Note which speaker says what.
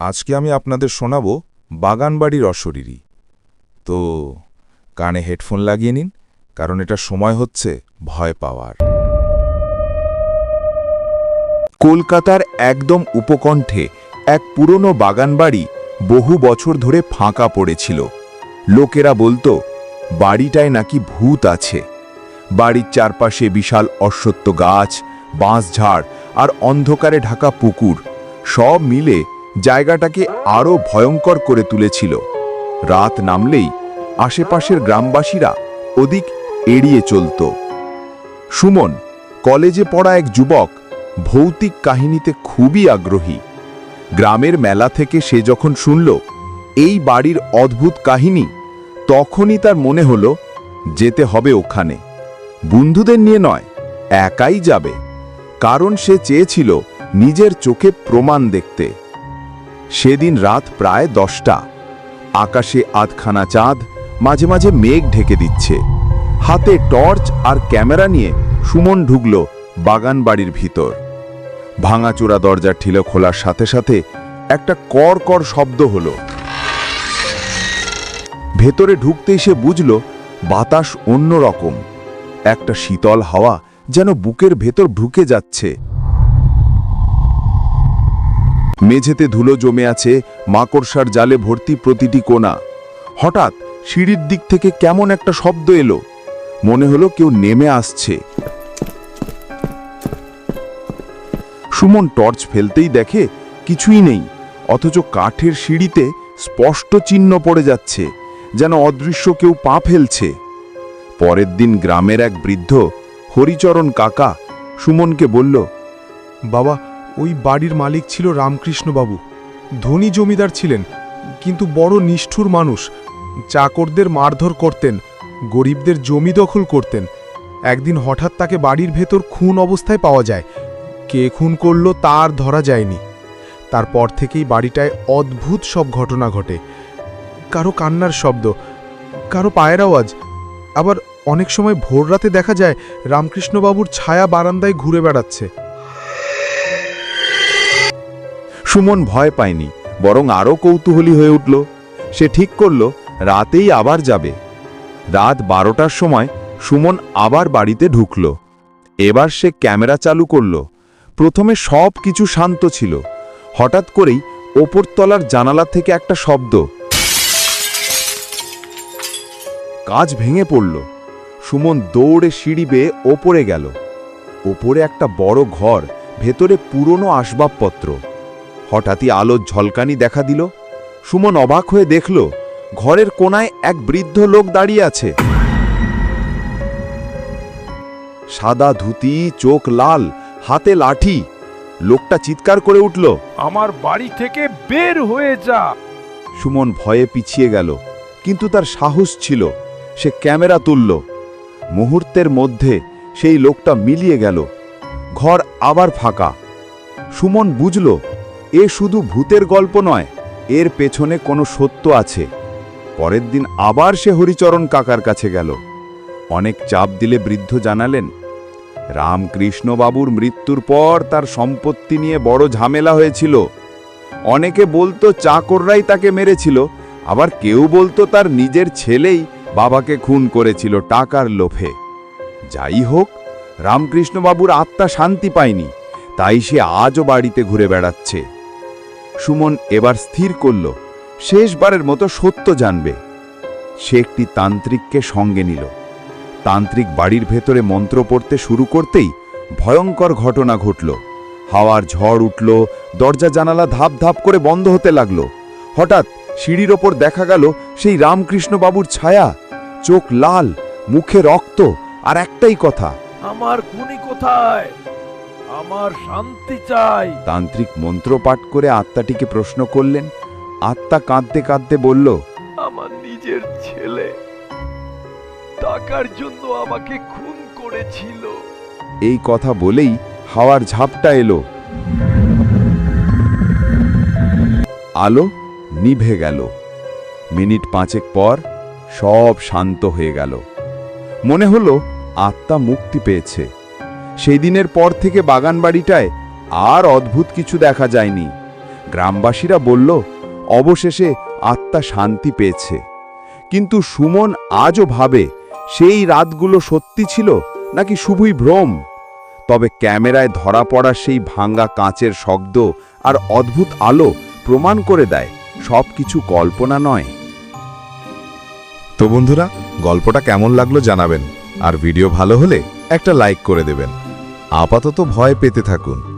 Speaker 1: আজকে আমি আপনাদের শোনাব বাগানবাড়ির অশরীরী। তো, কানে হেডফোন লাগিয়ে নিন, কারণ এটা সময় হচ্ছে ভয় পাওয়ার।
Speaker 2: কলকাতার একদম উপকণ্ঠে এক পুরনো বাগানবাড়ি বহু বছর ধরে ফাঁকা পড়েছিল। লোকেরা বলতো, বাড়িটায় নাকি ভূত আছে। বাড়ির চারপাশে বিশাল অশ্বত্থ গাছ, বাঁশঝাড় আর অন্ধকারে ঢাকা পুকুর। সব মিলে জায়গাটাকে আরও ভয়ঙ্কর করে তুলেছিল। রাত নামলেই আশেপাশের গ্রামবাসীরা ওদিক এড়িয়ে চলত। সুমন, কলেজে পড়া এক যুবক ভৌতিক কাহিনীতে খুবই আগ্রহী। গ্রামের মেলা থেকে সে যখন শুনল এই বাড়ির অদ্ভুত কাহিনী, তখনই তার মনে হলো যেতে হবে ওখানে। বন্ধুদের নিয়ে নয়, একাই যাবে। কারণ সে চেয়েছিল নিজের চোখে প্রমাণ দেখতে। সেদিন রাত প্রায় দশটা। আকাশে আধখানা চাঁদ মাঝে মাঝে মেঘ ঢেকে দিচ্ছে। হাতে টর্চ আর ক্যামেরা নিয়ে সুমন ঢুকল বাগান বাড়ির ভিতর। ভাঙাচোরা দরজার ঠিলো খোলার সাথে সাথে একটা কর কর শব্দ হলো। ভেতরে ঢুকতে সে বুঝল বাতাস অন্য রকম একটা শীতল হাওয়া যেন বুকের ভেতর ঢুকে যাচ্ছে। মেঝেতে ধুলো জমে আছে, মাকড়সার জালে ভর্তি প্রতিটি কোণা। হঠাৎ সিঁড়ির দিক থেকে কেমন একটা শব্দ এলো। মনে হলো কেউ নেমে আসছে। সুমন টর্চ ফেলতেই দেখে কিছুই নেই, অথচ কাঠের সিঁড়িতে স্পষ্ট চিহ্ন পড়ে যাচ্ছে, যেন অদৃশ্য কেউ পা ফেলছে। পরের দিন গ্রামের এক বৃদ্ধ, হরিচরণ কাকা, সুমনকে বলল,
Speaker 3: বাবা ওই বাড়ির মালিক ছিল রামকৃষ্ণবাবু। ধনী জমিদার ছিলেন, কিন্তু বড় নিষ্ঠুর মানুষ। চাকরদের মারধর করতেন, গরিবদের জমি দখল করতেন। একদিন হঠাৎ তাকে বাড়ির ভেতর খুন অবস্থায় পাওয়া যায়। কে খুন করল তার ধরা যায়নি। তারপর থেকেই বাড়িটায় অদ্ভুত সব ঘটনা ঘটে। কারও কান্নার শব্দ, কারও পায়ের আওয়াজ। আবার অনেক সময় ভোর রাতে দেখা যায়, রামকৃষ্ণবাবুর ছায়া বারান্দায় ঘুরে বেড়াচ্ছে।
Speaker 2: সুমন ভয় পায়নি, বরং আরও কৌতূহলী হয়ে উঠল। সে ঠিক করল, রাতেই আবার যাবে। রাত বারোটার সময় সুমন আবার বাড়িতে ঢুকল। এবার সে ক্যামেরা চালু করল। প্রথমে সব কিছু শান্ত ছিল। হঠাৎ করেই ওপরতলার জানালা থেকে একটা শব্দ। কাজ ভেঙে পড়ল। সুমন দৌড়ে সিঁড়ি বেয়ে ওপরে গেল। ওপরে একটা বড় ঘর, ভেতরে পুরনো আসবাবপত্র। হঠাৎই আলোর ঝলকানি দেখা দিল। সুমন অবাক হয়ে দেখল ঘরের কোনায় এক বৃদ্ধ লোক দাঁড়িয়ে আছে। সাদা ধুতি চোখ লাল হাতে লাঠি। লোকটা চিৎকার করে উঠল
Speaker 4: আমার বাড়ি থেকে বের হয়ে যা।
Speaker 2: সুমন ভয়ে পিছিয়ে গেল কিন্তু তার সাহস ছিল সে ক্যামেরা তুলল। মুহূর্তের মধ্যে সেই লোকটা মিলিয়ে গেল ঘর আবার ফাঁকা। সুমন বুঝল এ শুধু ভূতের গল্প নয়, এর পেছনে কোনো সত্য আছে। পরের দিন আবার সে হরিচরণ কাকার কাছে গেল। অনেক চাপ দিলে বৃদ্ধ জানালেন রামকৃষ্ণবাবুর মৃত্যুর পর তার সম্পত্তি নিয়ে বড় ঝামেলা হয়েছিল। অনেকে বলতো চাকররাই তাকে মেরেছিল, আবার কেউ বলতো তার নিজের ছেলেই বাবাকে খুন করেছিল টাকার লোভে। যাই হোক রামকৃষ্ণবাবুর আত্মা শান্তি পায়নি, তাই সে আজও বাড়িতে ঘুরে বেড়াচ্ছে। সুমন এবার স্থির করল, শেষবারের মতো সত্য জানবে। সে একটি তান্ত্রিককে সঙ্গে নিল। তান্ত্রিক বাড়ির ভেতরে মন্ত্র পড়তে শুরু করতেই ভয়ঙ্কর ঘটনা ঘটল। হাওয়ার ঝড় উঠল, দরজা জানালা ধাপ ধাপ করে বন্ধ হতে লাগল। হঠাৎ সিঁড়ির ওপর দেখা গেল সেই রামকৃষ্ণবাবুর ছায়া। চোখ লাল, মুখে রক্ত, আর একটাই কথা,
Speaker 4: আমার কোথায়? আমার শান্তি চাই।
Speaker 2: তান্ত্রিক মন্ত্র পাঠ করে আত্মাটিকে প্রশ্ন করলেন। আত্মা কাঁদতে কাঁদতে বলল
Speaker 4: আমার নিজের ছেলে টাকার জন্য আমাকে খুন করেছিল।
Speaker 2: এই কথা বলেই হাওয়ার ঝাপটা এলো। আলো নিভে গেল। মিনিট পাঁচেক পর সব শান্ত হয়ে গেল। মনে হলো আত্মা মুক্তি পেয়েছে। সেই দিনের পর থেকে বাগানবাড়িটায় আর অদ্ভুত কিছু দেখা যায়নি। গ্রামবাসীরা বলল, অবশেষে আত্মা শান্তি পেয়েছে। কিন্তু সুমন আজও ভাবে, সেই রাতগুলো সত্যি ছিল নাকি শুধুই ভ্রম? তবে ক্যামেরায় ধরা পড়া সেই ভাঙ্গা কাঁচের শব্দ আর অদ্ভুত আলো প্রমাণ করে দেয়, সবকিছু কল্পনা নয়।
Speaker 1: তো বন্ধুরা, গল্পটা কেমন লাগল জানাবেন। আর ভিডিও ভালো হলে একটা লাইক করে দেবেন। আপাতত ভয় পেতে থাকুন।